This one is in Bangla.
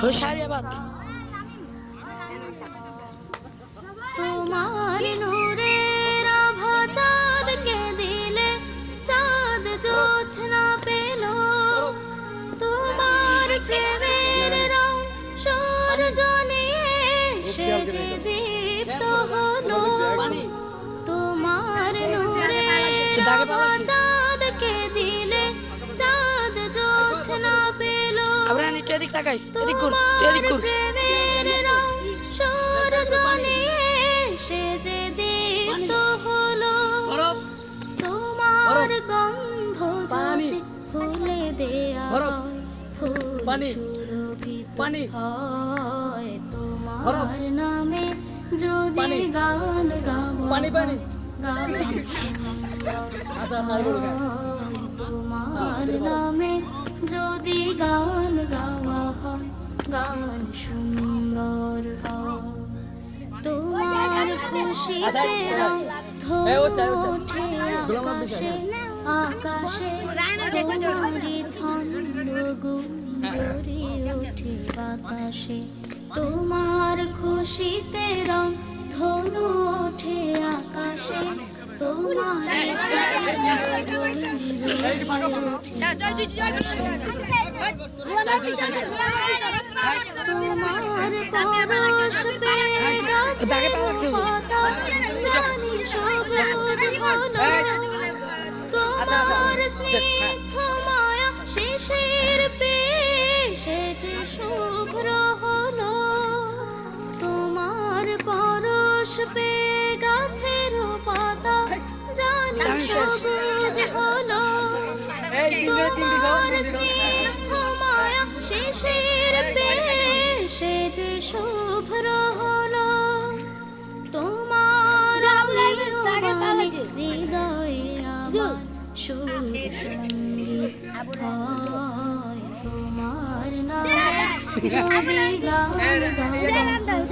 হোশারিয়াবাদ তোমার নূরের আভা চাঁদকে দিলে চাঁদ জোছনা পেল। তোমার প্রেমের রং সূর্য নিয়ে সে যে দীপ্ত হলো। তোমার নূরের আভা চাঁদকে দিলে চাঁদ জোছনা আবরান একটু এদিক তাকাইস এদিক ঘুর এদিক তোমার ঘুর প্রেমের রং সূর্য নিয়ে সে যে দীপ্ত হলো তোমার গন্ধ। যদি ফুলে দেয়া। ফুল। সুরভিত। হয় তোমার। নামে যদি গান গাওয়া পানি, পানি। গান আচ্ছা, আচ্ছা? হয় তোমার নামে যদি গান গাওয়া হয় গান সুন্দর হয়। তোমার খুশিতে রং বসে। ওঠে আকাশে আকাশে তোমারই ছন্দ গুঞ্জরি ওঠে বাতাসে। তোমার খুশিতে রং ধনু ওঠে আকাশে তোমার স্নিগ্ধ মায়া শিশির পেয়ে সে যে শুভ্র হলো তোমার পরশ পেয়ে গাছের পাতা সবুজ হলো তোমার স্নিগ্ধ মায়া শিশির পেয়ে যে শুভ্র হলো তোমার হৃদয়ে আমার সুর সংগীত হয় তোমার নামে যদি গান গাওয়া